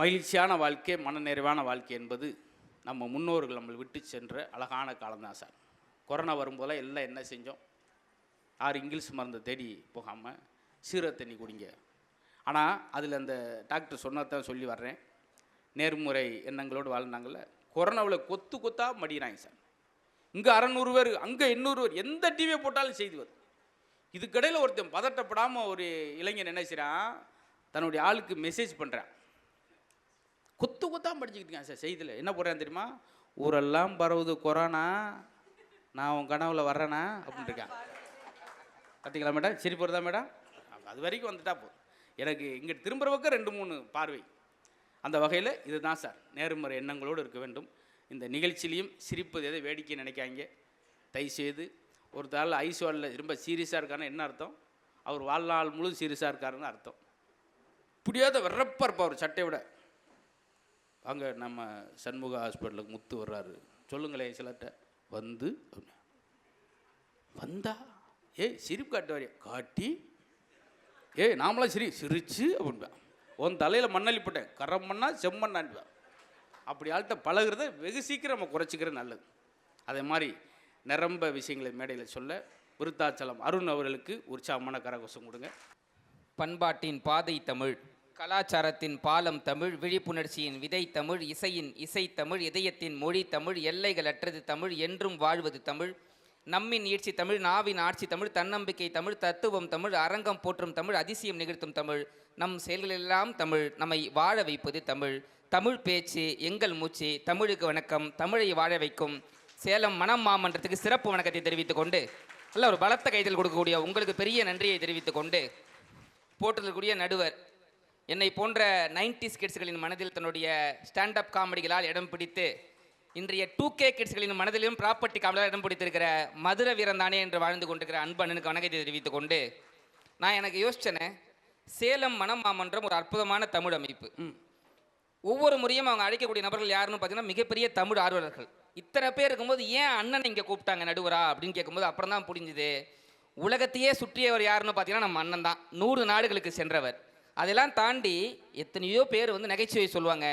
மகிழ்ச்சியான வாழ்க்கை மனநிறைவான வாழ்க்கை என்பது நம்ம முன்னோர்கள் நம்மளை விட்டு சென்ற அழகான காலம்தான் சார். கொரோனா வரும்போதெல்லாம் எல்லாம் என்ன செஞ்சோம்? யார் இங்கிலீஷ் மருந்தை தேடி போகாமல் சீர தண்ணி குடிங்க. ஆனால் அதில் அந்த டாக்டர் சொன்னதான் சொல்லி வர்றேன். நேர்முறை எண்ணங்களோடு வாழ்ந்தாங்கள்ல கொரோனாவில் கொத்து கொத்தாக மடிகிறாங்க சார். இங்கே அறநூறு பேர் அங்கே எண்ணூறு பேர் எந்த டிவியை போட்டாலும் செய்து வரும். இதுக்கடையில் ஒருத்தன் பதட்டப்படாமல் ஒரு இளைஞன் என்ன செய்கிறான் தன்னுடைய ஆளுக்கு மெசேஜ் பண்ணுறான் கொத்து கொத்தா படிச்சுக்கிட்டு சார் செய்தியில். என்ன போடுறேன் தெரியுமா? ஊரெல்லாம் பரவுது கொரோனா நான் உன் கனவுல வர்றேனா? அப்படின்னு இருக்கான். பார்த்தீங்களா மேடம்? சரி போகிறதா மேடம்? அது வரைக்கும் வந்துட்டா போதும். எனக்கு இங்கே திரும்புகிற பக்கம் ரெண்டு மூணு பார்வை. அந்த வகையில் இதுதான் சார். நேர்மறை எண்ணங்களோடு இருக்க வேண்டும். இந்த நிகழ்ச்சியிலையும் சிரிப்பது எதை வேடிக்கை நினைக்காங்க தயவுசெய்து ஒரு தாள் ஐஸ்வாலில் ரொம்ப சீரியஸாக இருக்காருன்னு என்ன அர்த்தம்? அவர் வாழ்நாள் முழு சீரியஸாக இருக்காருன்னு அர்த்தம். புரியாத வெறப்பா இருப்பார் அவர் சட்டை விட. அங்கே நம்ம சண்முக ஹாஸ்பிட்டலுக்கு முத்து வர்றாரு. சொல்லுங்களேன் சிலர்கிட்ட வந்து வந்தா? ஏய் சிரிப்பு காட்டு காட்டி? ஏய் நாமளாம் சிரி சிரிச்சு அப்படின்பா. உன் தலையில் மண்ணள்ளி போட்டேன். கரம் மண்ணா செம்மண்ணான்பா. அப்படி ஆள்கிட்ட பழகிறத வெகு சீக்கிரம் நம்ம குறைச்சிக்கிறது நல்லது. அதே மாதிரி நிரம்ப விஷயங்களை மேடையில் சொல்ல விருத்தாச்சலம் அருண் அவர்களுக்கு உற்சாகமான கரகோஷம் கொடுங்க. பண்பாட்டின் பாதை தமிழ். கலாச்சாரத்தின் பாலம் தமிழ் விழிப்புணர்ச்சியின் விதை தமிழ் இசையின் இசை தமிழ் இதயத்தின் மொழி தமிழ் எல்லைகளற்றது தமிழ் என்றும் வாழ்வது தமிழ். நம்மின் ஈட்சி தமிழ் நாவின் ஆட்சி தமிழ் தன்னம்பிக்கை தமிழ் தத்துவம் தமிழ் அரங்கம் போற்றும் தமிழ் அதிசயம் நிகழ்த்தும் தமிழ். நம் செயல்களெல்லாம் தமிழ் நம்மை வாழ வைப்பது தமிழ். தமிழ் பேச்சு எங்கள் மூச்சு தமிழுக்கு வணக்கம் தமிழை வாழ வைக்கும். சேலம் மனம் மாமன்றத்துக்கு சிறப்பு வணக்கத்தை தெரிவித்துக் கொண்டு நல்ல ஒரு பலத்த கைதல் கொடுக்கக்கூடிய உங்களுக்கு பெரிய நன்றியை தெரிவித்துக் கொண்டு போட்டிருக்கக்கூடிய நடுவர் என்னை போன்ற நைன்டிஸ் கிட்ஸ்களின் மனதில் தன்னுடைய ஸ்டாண்டப் காமெடிகளால் இடம் பிடித்து இன்றைய டூ கே கிட்ஸ்களின் மனதிலும் ப்ராப்பர்ட்டி காமெடியால் இடம் பிடித்திருக்கிற மதுர வீரந்தானே என்று வாழ்ந்து கொண்டிருக்கிற அன்பு அண்ணனுக்கு வணக்கத்தை தெரிவித்துக் கொண்டு நான் எனக்கு யோசிச்சேனே சேலம் மனமாமன்றம் மாமன்றம் ஒரு அற்புதமான தமிழ் அமைப்பு. ஒவ்வொரு முறையும் அவங்க அழைக்கக்கூடிய நபர்கள் யாருன்னு பார்த்தீங்கன்னா மிகப்பெரிய தமிழ் ஆர்வலர்கள். இத்தனை பேர் இருக்கும்போது ஏன் அண்ணன் இங்கே கூப்பிட்டாங்க நடுவரா? அப்படின்னு கேட்கும்போது அப்புறம் தான் புரிஞ்சுது. உலகத்தையே சுற்றியவர் யாருன்னு பார்த்தீங்கன்னா நம்ம அண்ணன் தான். நூறு நாடுகளுக்கு சென்றவர். அதெல்லாம் தாண்டி எத்தனையோ பேர் வந்து நகைச்சுவை சொல்லுவாங்க.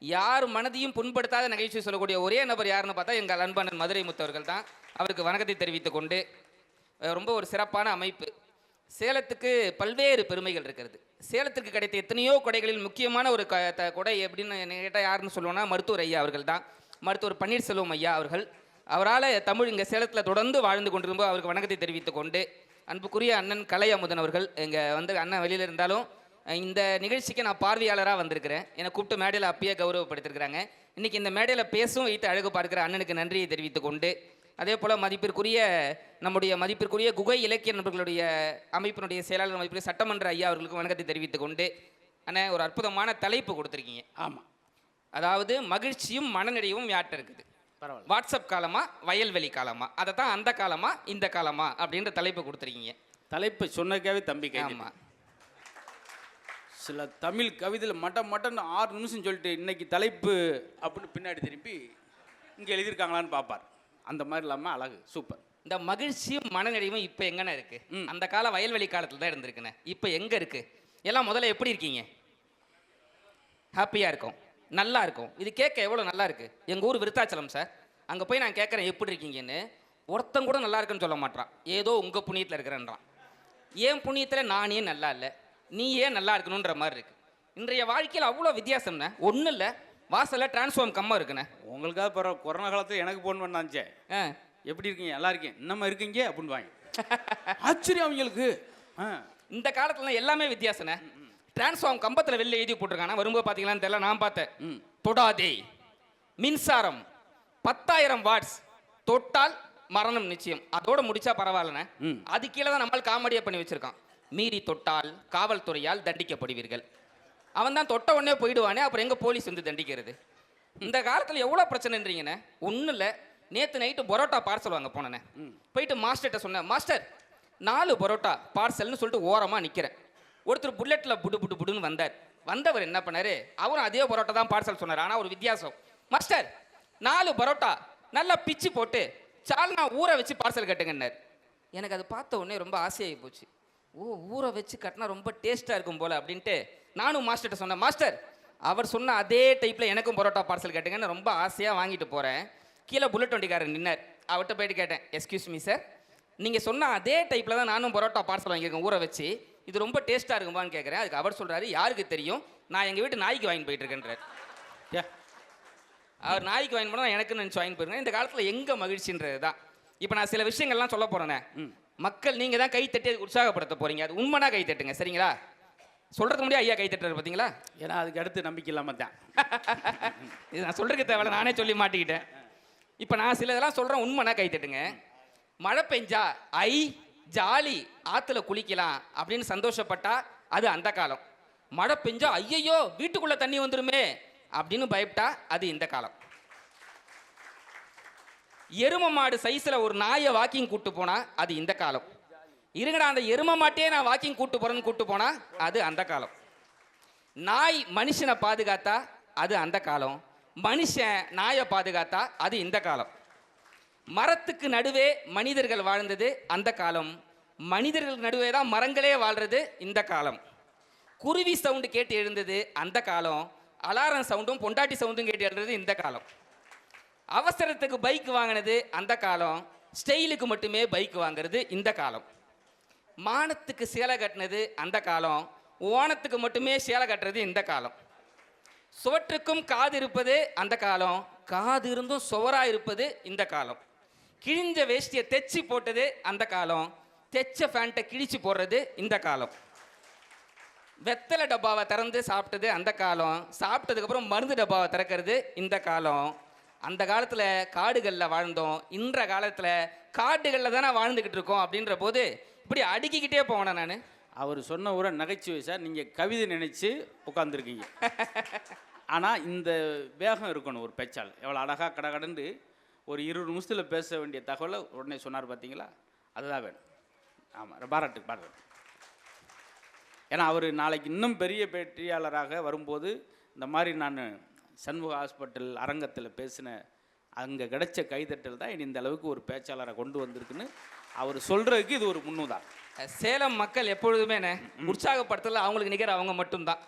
யார் மனதையும் புண்படுத்தாத நகைச்சுவை சொல்லக்கூடிய ஒரே நபர் யாருன்னு பார்த்தா எங்கள் அன்பான மதுரை முத்தவர்கள் தான். அவருக்கு வணக்கத்தை தெரிவித்துக் கொண்டு ரொம்ப ஒரு சிறப்பான அமைப்பு. சேலத்துக்கு பல்வேறு பெருமைகள் இருக்கிறது. சேலத்திற்கு கிடைத்த எத்தனையோ கொடைகளில் முக்கியமான ஒரு க த- கொடை எப்படின்னு கேட்டால் யாருன்னு சொல்லுவோம்னா மருத்துவர் ஐயா அவர்கள் தான். மருத்துவர் பன்னீர்செல்வம் ஐயா அவர்கள். அவரால் தமிழ் இங்கே சேலத்தில் தொடர்ந்து வாழ்ந்து கொண்டிருக்கும்போது அவருக்கு வணக்கத்தை தெரிவித்துக் கொண்டு அன்புக்குரிய அண்ணன் கலை அமுதன் அவர்கள் இங்கே வந்து அண்ணன் வெளியில் இருந்தாலும் இந்த நிகழ்ச்சிக்கு நான் பார்வையாளராக வந்திருக்கிறேன். என்னை கூப்பிட்டு மேடையில் அப்பயே கௌரவப்படுத்திருக்கிறாங்க. இன்றைக்கி இந்த மேடையில் பேசும் வைத்து அழகு பார்க்கிற அண்ணனுக்கு நன்றியை தெரிவித்துக் கொண்டு அதே போல் மதிப்பிற்குரிய நம்முடைய மதிப்பிற்குரிய குகை இலக்கிய நண்பர்களுடைய அமைப்பினுடைய செயலாளர் மதிப்பிற்குரிய சட்டமன்ற ஐயா அவர்களுக்கு வணக்கத்தை தெரிவித்துக் கொண்டு அண்ணே ஒரு அற்புதமான தலைப்பு கொடுத்துருக்கீங்க. ஆமாம் அதாவது மகிழ்ச்சியும் மனநிறைவும் யார்கிட்ட இருக்குது? பரவாயில்ல. வாட்ஸ்அப் காலமா வயல்வெளி காலமா? அதை தான் அந்த காலமா இந்த காலமா அப்படின்ற தலைப்பு கொடுத்துருக்கீங்க. தலைப்பு சொன்னக்காவே தம்பி ஆமாம் சில தமிழ் கவிதையில் மட்ட மட்டன்னு ஆறு நிமிஷம் சொல்லிட்டு இன்னைக்கு தலைப்பு அப்படின்னு பின்னாடி திருப்பி இங்கே எழுதியிருக்காங்களான்னு பார்ப்பார். அந்த மாதிரி இல்லாமல் அழகு சூப்பர். இந்த மகிழ்ச்சியும் மனநிறைவும் இப்போ எங்கண்ணே இருக்கு? ம். அந்த கால வயல்வெளி காலத்தில் தான் இருந்திருக்குண்ணே. இப்போ எங்க இருக்கு? எல்லாம் முதல்ல எப்படி இருக்கீங்க? ஹாப்பியாக இருக்கும். நல்லா இருக்கும். இது கேட்க எவ்வளோ நல்லா இருக்கு? எங்கள் ஊர் விருத்தாச்சலம் சார். அங்கே போய் நான் கேட்குறேன் எப்படி இருக்கீங்கன்னு. ஒருத்தன் கூட நல்லா இருக்குன்னு சொல்ல மாட்டான் ஏதோ உங்கள் புண்ணியத்தில் இருக்கிறேன்றான். ஏன் புண்ணியத்தில் நானே நல்லா இல்லை. நீ ஏன் நல்லா இருக்கணுன்ற மாதிரி இருக்கு. இன்றைய வாழ்க்கையில் அவ்வளோ வித்தியாசம்ண்ணே. ஒன்றும் இல்லை. வாசலில் டிரான்ஸ்ஃபார்ம் கம்மா இருக்குண்ணே. உங்களுக்காக பரவாயில்ல கொரோனா காலத்தில் எனக்கு ஃபோன் பண்ணாச்சே ஆ. எப்படி இருக்கீங்க? நல்லா இருக்கேன். இன்னமா இருக்கீங்க? அப்படின்னு வாங்க. ஆச்சரியம் அவங்களுக்கு. ஆ. இந்த காலத்துல எல்லாமே வித்தியாசனே டிரான்ஸ்ஃபார்ம் கம்பத்தில் வெளில எழுதி போட்டிருக்காங்க வரும்போது பார்த்தீங்களான்னு தெரியல நான் பார்த்தேன். ம். தொடாதே. மின்சாரம் பத்தாயிரம் வாட்ஸ் தொட்டால் மரணம் நிச்சயம். அதோட முடிச்சா பரவாயில்லண்ணே. அது கீழே தான் நம்மால் காமெடியா பண்ணி வச்சிருக்கான். மீறி தொட்டால் காவல்துறையால் தண்டிக்கப்படுவீர்கள். அவன் தான் தொட்ட உடனே போயிடுவானே அப்புறம் எங்க போலீஸ் வந்து தண்டிக்கிறது? இந்த காலத்தில் எவ்வளோ பிரச்சனைன்றீங்கண்ணே? ஒன்றும் இல்லை நேற்று நைட்டு பரோட்டா பார்சல் வாங்க போனேண்ணே. போயிட்டு மாஸ்டர்கிட்ட சொன்னேன் மாஸ்டர் நாலு பரோட்டா பார்சல்னு சொல்லிட்டு ஓரமாக நிற்கிறேன் ஒருத்தர் புல்லட்டில் புடு புடு புடுன்னு வந்தார். வந்தவர் என்ன பண்ணாரு? அவரும் அதே பரோட்டா தான் பார்சல் சொன்னார் ஆனால் ஒரு வித்தியாசம். மாஸ்டர் நாலு பரோட்டா நல்லா பிச்சு போட்டு சால்னா ஊற வச்சு பார்சல் கட்டுங்கன்னார். எனக்கு அது பார்த்த உடனே ரொம்ப ஆசையாகி போச்சு. ஓ ஊற வச்சு கட்டினா ரொம்ப டேஸ்ட்டாக இருக்கும் போல அப்படின்ட்டு நானும் மாஸ்டர்கிட்ட சொன்னேன் மாஸ்டர் அவர் சொன்ன அதே டைப்பில் எனக்கும் பரோட்டா பார்சல் கேட்டுங்கன்னு ரொம்ப ஆசையாக வாங்கிட்டு போகிறேன் கீழே புல்லட் வண்டிக்காரர் நின்னார். அவர்கிட்ட போயிட்டு கேட்டேன் எஸ்கியூஸ் மீ சார் நீங்கள் சொன்ன அதே டைப்பில் தான் நானும் பரோட்டா பார்சல் வாங்கியிருக்கேன் ஊற வச்சு. இது ரொம்ப டேஸ்ட்டாக இருக்குமான்னு கேட்குறேன் அதுக்கு அவர் சொல்கிறாரு யாருக்கு தெரியும்? நான் எங்கள் வீட்டு நாய்க்கு வாங்கிட்டு போயிட்டு இருக்கேன்றார். அவர் நாய்க்கு வாங்கி போனால் எனக்கு நினச்சி வாங்கி போயிருங்க இந்த காலத்தில் எங்கே மகிழ்ச்சின்றது தான். இப்போ நான் சில விஷயங்கள்லாம் சொல்ல போகிறேனே மக்கள் நீங்கள் தான் கை தட்டி அதுக்கு உற்சாகப்படுத்த போகிறீங்க அது உண்மைனா கை தட்டுங்க. சரிங்களா? சொல்கிறதுக்கு முன்னாடி ஐயா கை தட்டுறாரு பார்த்தீங்களா ஏன்னா அதுக்கு அடுத்து நம்பிக்கை இல்லாமல் தான். இது நான் சொல்றதுக்கு தேவையில்ல. நானே சொல்லி மாட்டிக்கிட்டேன். இப்போ நான் சில இதெல்லாம் சொல்கிறேன் உண்மைனா கை தட்டுங்க. மழை பெஞ்சா ஐ ஜாலி ஆற்றுல குளிக்கலாம் அப்படின்னு சந்தோஷப்பட்டா அது அந்த காலம். மழை பெஞ்சா ஐயையோ வீட்டுக்குள்ளே தண்ணி வந்துருமே அப்படின்னு பயப்பட்டா அது இந்த காலம். எரும மாடு சைஸில் ஒரு நாயை வாக்கிங் கூட்டு போனால் அது இந்த காலம். இருங்கடா அந்த எரும மாட்டையே நான் வாக்கிங் கூட்டு போகிறேன்னு கூட்டு போனால் அது அந்த காலம். நாய் மனுஷனை பாதுகாத்தா அது அந்த காலம். மனுஷன் நாயை பாதுகாத்தா அது இந்த காலம். மரத்துக்கு நடுவே மனிதர்கள் வாழ்ந்தது அந்த காலம். மனிதர்கள் நடுவே தான் மரங்களே வாழ்கிறது இந்த காலம். குருவி சவுண்டு கேட்டு எழுந்தது அந்த காலம். அலாரம் சவுண்டும் பொண்டாட்டி சவுண்டும் கேட்டு எழுந்தது இந்த காலம். அவசரத்துக்கு பைக் வாங்கினது அந்த காலம் ஸ்டைலுக்கு மட்டுமே பைக் வாங்குறது இந்த காலம். மானத்துக்கு சேலை கட்டினது அந்த காலம் ஓணத்துக்கு மட்டுமே சேலை கட்டுறது இந்த காலம். சுவற்றுக்கும் காது இருப்பது அந்த காலம் காது இருந்தும் சுவராக இருப்பது இந்த காலம். கிழிஞ்ச வேஷ்டியை தைச்சி போட்டது அந்த காலம் தைச்ச ஃபேண்ட்டை கிழிச்சு போடுறது இந்த காலம். வெத்தலை டப்பாவை திறந்து சாப்பிட்டது அந்த காலம் சாப்பிட்டதுக்கப்புறம் மருந்து டப்பாவை திறக்கிறது இந்த காலம். அந்த காலத்தில் காடுகளில் வாழ்ந்தோம். இன்ற காலத்தில் காடுகளில் தானே வாழ்ந்துக்கிட்டு இருக்கோம் அப்படின்ற போது இப்படி அடுக்கிக்கிட்டே போனேன் நான்? அவர் சொன்ன ஒரு நகைச்சுவை சார். நீங்கள் கவிதை நினச்சி உட்காந்துருக்கீங்க ஆனால் இந்த வேகம் இருக்கணும் ஒரு பேச்சால். எவ்வளோ அழகாக கடகடன்னு ஒரு இருபது நிமிஷத்தில் பேச வேண்டிய தகவலை உடனே சொன்னார் பார்த்தீங்களா அதுதான் வேணும். ஆமாம் பாராட்டு பாராட்டு. ஏன்னா அவர் நாளைக்கு இன்னும் பெரிய பேட்டியாளராக வரும்போது இந்த மாதிரி நான் சண்முக ஹாஸ்பிட்டல் அரங்கத்தில் பேசின அங்கே கிடைச்ச கைதட்டல் தான் இனி இந்த அளவுக்கு ஒரு பேச்சாளரை கொண்டு வந்திருக்குன்னு அவர் சொல்கிறதுக்கு இது ஒரு முன்னுதான் சேலம் மக்கள் எப்பொழுதுமே உற்சாகப்படுத்தல அவங்களுக்கு நிகர் அவங்க மட்டும்தான்.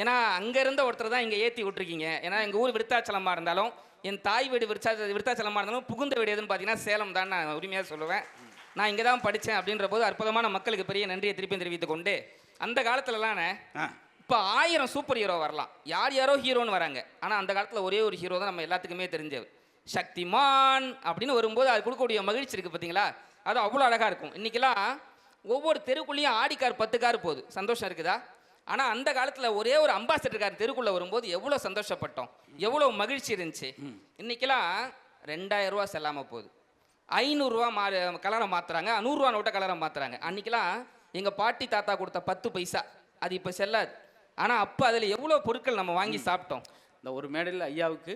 ஏன்னா அங்க இருந்த ஒருத்தர் தான் இங்க ஏத்தி விட்டுருக்கீங்க. ஏன்னா எங்க ஊர் விருத்தாச்சலமா இருந்தாலும் என் தாய் வீடு விருத்தா விருத்தாச்சலமா இருந்தாலும் புகுந்த வீடு எதுன்னு பார்த்தீங்கன்னா சேலம் தான் நான் உரிமையா சொல்லுவேன். நான் இங்கே தான் படித்தேன் அப்படின்ற போது அற்புதமான மக்களுக்கு பெரிய நன்றியை திருப்பி தெரிவித்துக் கொண்டு அந்த காலத்துலலாம் இப்போ ஆயிரம் சூப்பர் ஹீரோ வரலாம். யார் யாரோ ஹீரோன்னு வராங்க. ஆனால் அந்த காலத்தில் ஒரே ஒரு ஹீரோ தான் நம்ம எல்லாத்துக்குமே தெரிஞ்சவர். சக்திமான் அப்படின்னு வரும்போது அது கொடுக்கக்கூடிய மகிழ்ச்சி இருக்குது பார்த்தீங்களா அது அவ்வளோ அழகாக இருக்கும். இன்றைக்கெல்லாம் ஒவ்வொரு தெருக்குள்ளேயும் ஆடி கார் பத்து கார் போகுது. சந்தோஷம் இருக்குதா? ஆனால் அந்த காலத்தில் ஒரே ஒரு அம்பாசிடர் கார் தெருக்குள்ளே வரும்போது எவ்வளோ சந்தோஷப்பட்டோம். எவ்வளோ மகிழ்ச்சி இருந்துச்சு. இன்றைக்கெல்லாம் ரெண்டாயிரம் ரூபா செல்லாமல் போகுது. ஐநூறுரூவா மா கலரை மாற்றுறாங்க நூறுரூவா நோட்டை கலரை மாற்றுறாங்க அன்றைக்கெல்லாம் எங்கள் பாட்டி தாத்தா கொடுத்த பத்து பைசா. அது இப்போ செல்லாது. ஆனால் அப்போ அதில் எவ்வளோ பொருட்கள் நம்ம வாங்கி சாப்பிட்டோம்? இந்த ஒரு மேடையில் ஐயாவுக்கு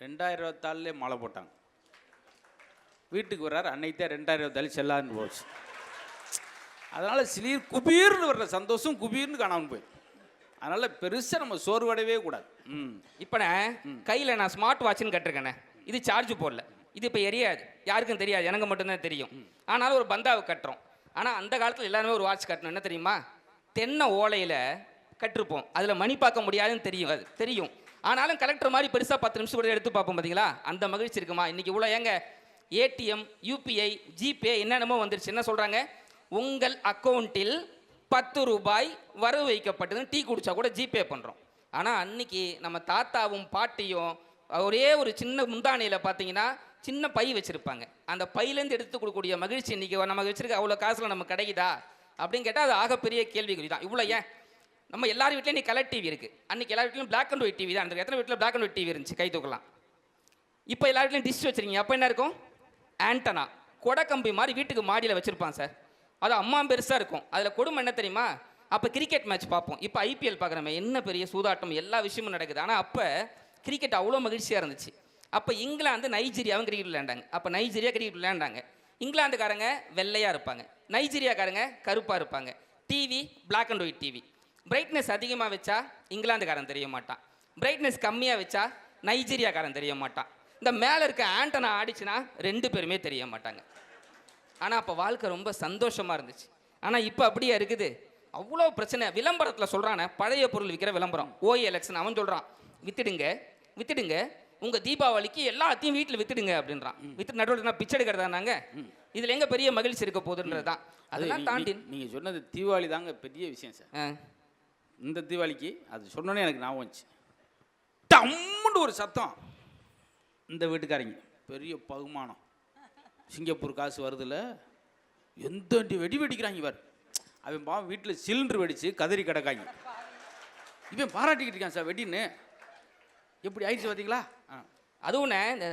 ரெண்டாயிரம் இருபத்தாலே மாலை போட்டாங்க. வீட்டுக்கு வர்றாரு அன்னைக்கு ரெண்டாயிரம் இருபத்தாலு செல்லாதுன்னு போச்சு. அதனால் சிலீர் குபீர்னு வர்ற சந்தோஷம் குபீர்னு காணாமல் போய். அதனால் பெருசாக நம்ம சோர்வடையவே கூடாது. ம். இப்போ கையில் நான் ஸ்மார்ட் வாட்ச்னு கட்டிருக்கேனே இது சார்ஜ் போடல. இது இப்போ எரியாது. யாருக்கும் தெரியாது எனக்கு மட்டும்தான் தெரியும். ஆனாலும் ஒரு பந்தாவை கட்டுறோம். ஆனால் அந்த காலத்தில் எல்லாருமே ஒரு வாட்ச் கட்டணும். என்ன தெரியுமா? தென்னை ஓலையில் கட்டிருப்போம் அதில் மணி பார்க்க முடியாதுன்னு தெரியும். அது தெரியும். ஆனாலும் கலெக்டர் மாதிரி பெருசாக பத்து நிமிஷம் கூட எடுத்து பார்ப்போம் பார்த்தீங்களா அந்த மகிழ்ச்சி இருக்குமா? இன்றைக்கி இவ்வளோ ஏங்க? ஏடிஎம் யூபிஐ ஜிபே என்னென்னமோ வந்துருச்சு. என்ன சொல்கிறாங்க உங்கள் அக்கௌண்ட்டில் பத்து ரூபாய் வரவு வைக்கப்பட்டதுன்னு டீ குடித்தா கூட ஜிபே பண்ணுறோம் ஆனால் அன்னைக்கு நம்ம தாத்தாவும் பாட்டியும் ஒரே ஒரு சின்ன முந்தானையில் பார்த்தீங்கன்னா சின்ன பை வச்சுருப்பாங்க. அந்த பையிலேருந்து எடுத்து கொடுக்கக்கூடிய மகிழ்ச்சி இன்றைக்கி நம்ம வச்சிருக்க அவ்வளோ காசில் நமக்கு கிடைக்குதா? அப்படின்னு கேட்டால் அது ஆகப்பெரிய கேள்விக்குறி தான். இவ்வளோ ஏன்? நம்ம எல்லார் வீட்லையும் நீ கலர் டிவி இருக்குது அன்னைக்கு எல்லா வீட்லையும் பிளாக் அண்ட் ஒயிட் டிவி தான் இருந்திருக்கு எத்தனை வீட்டில் பிளாக் அண்ட் ஒயிட் டிவி இருந்துச்சு? கை தூக்கலாம். இப்போ எல்லா வீட்லையும் டிஷ் வச்சிருக்கீங்க. அப்போ என்ன இருக்கும்? ஆண்டனா கொடை கம்பி மாதிரி வீட்டுக்கு மாடியில் வச்சுருப்பான் சார். அது அம்மா பெருசாக இருக்கும். அதில் கொடுமை என்ன தெரியுமா? அப்போ கிரிக்கெட் மேட்ச் பார்ப்போம். இப்போ ஐபிஎல் பார்க்குறமே என்ன பெரிய சூதாட்டம் எல்லா விஷயமும் நடக்குது. ஆனால் அப்போ கிரிக்கெட் அவ்வளோ மகிழ்ச்சியாக இருந்துச்சு. அப்போ இங்கிலாந்து நைஜீரியாவும் கிரிக்கெட் விளையாண்டாங்க. அப்போ நைஜீரியா கிரிக்கெட் விளையாண்டாங்க. இங்கிலாந்துக்காரங்க வெள்ளையாக இருப்பாங்க. நைஜீரியாக்காரங்க கருப்பாக இருப்பாங்க. TV black and white TV brightness அதிகமாக வச்சா இங்கிலாந்துக்காரன் தெரிய மாட்டான். பிரைட்னஸ் கம்மியாக வச்சா நைஜீரியாக்காரன் தெரிய மாட்டான். இந்த மேலே இருக்க ஆண்டனா ஆடிச்சுன்னா ரெண்டு பேருமே தெரிய மாட்டாங்க. ஆனால் அப்போ வாழ்க்கை ரொம்ப சந்தோஷமாக இருந்துச்சு. ஆனால் இப்போ அப்படியே இருக்குது. அவ்வளோ பிரச்சனை. விளம்பரத்தில் சொல்கிறானே பழைய பொருள் விற்கிற விளம்பரம். ஓய் எலெக்ஷன் அவன் சொல்கிறான் வித்துடுங்க வித்துடுங்க. உங்கள் தீபாவளிக்கு எல்லாத்தையும் வீட்டில் வித்துடுங்க அப்படின்றான். வித்து நடுவில் பிச்சை எடுக்கிறதா நாங்க இதில் எங்கே பெரிய மகிழ்ச்சி இருக்க போகுதுன்றது தான் அதெல்லாம் தாண்டி நீங்கள் சொன்னது தீபாவளி தாங்க பெரிய விஷயம் சார். இந்த தீபாவளிக்கு அது சொன்னோன்னே எனக்கு ஞாபகம் வந்துச்சு. டம்முன்னு ஒரு சத்தம். இந்த வீட்டுக்காரங்க பெரிய பகுமானம். சிங்கப்பூர் காசு வருதுல்ல எந்த வண்டி வெடி வெடிக்கிறாங்க இவர். அவன் பாவம் வீட்டில் சிலிண்டர் வெடித்து கதறி கிடக்காங்க. இவன் பாராட்டிக்கிட்டு இருக்கான் சார் வெடின்னு. எப்படி ஆயிடுச்சு பார்த்தீங்களா ஆ. அதுவும் இந்த